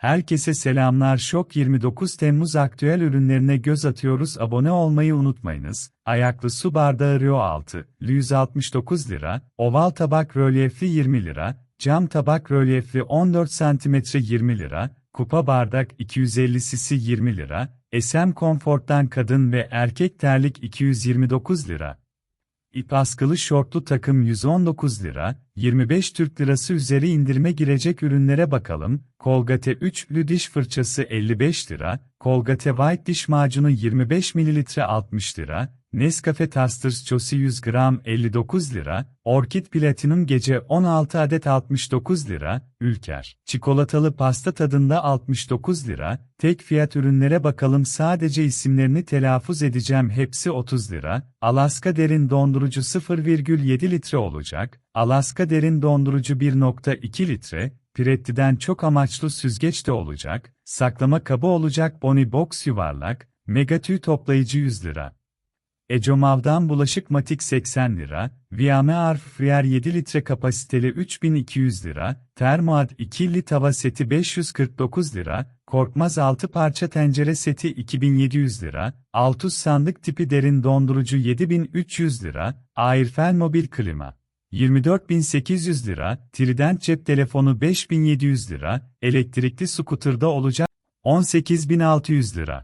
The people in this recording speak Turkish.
Herkese selamlar. Şok 29 Temmuz aktüel ürünlerine göz atıyoruz. Abone olmayı unutmayınız. Ayaklı su bardağı Rio 6, 169 lira, oval tabak rölyefli 20 lira, cam tabak rölyefli 14 cm 20 lira, kupa bardak 250 cc 20 lira, SM Comfort'tan kadın ve erkek terlik 229 lira. İp askılı şortlu takım 119 lira, 25 Türk lirası üzeri indirime girecek ürünlere bakalım. Colgate 3'lü diş fırçası 55 lira, Colgate White diş macunu 25 ml 60 lira, Nescafe Tasters Chosi 100 gram 59 lira, Orkid Platinum Gece 16 adet 69 lira, Ülker, çikolatalı pasta tadında 69 lira, tek fiyat ürünlere bakalım sadece isimlerini telaffuz edeceğim hepsi 30 lira, Alaska derin dondurucu 0,7 litre olacak, Alaska derin dondurucu 1.2 litre, Piretti'den çok amaçlı süzgeç de olacak, saklama kabı olacak Boni Box yuvarlak, Megatüy toplayıcı 100 lira. Ecomav'dan bulaşık matik 80 lira, Viame Arf Frier 7 litre kapasiteli 3200 lira, Termoad ikili tava seti 549 lira, Korkmaz 6 parça tencere seti 2700 lira, Altus sandık tipi derin dondurucu 7300 lira, Airfel mobil klima 24.800 lira, Trident cep telefonu 5700 lira, elektrikli skuterda olacak 18.600 lira.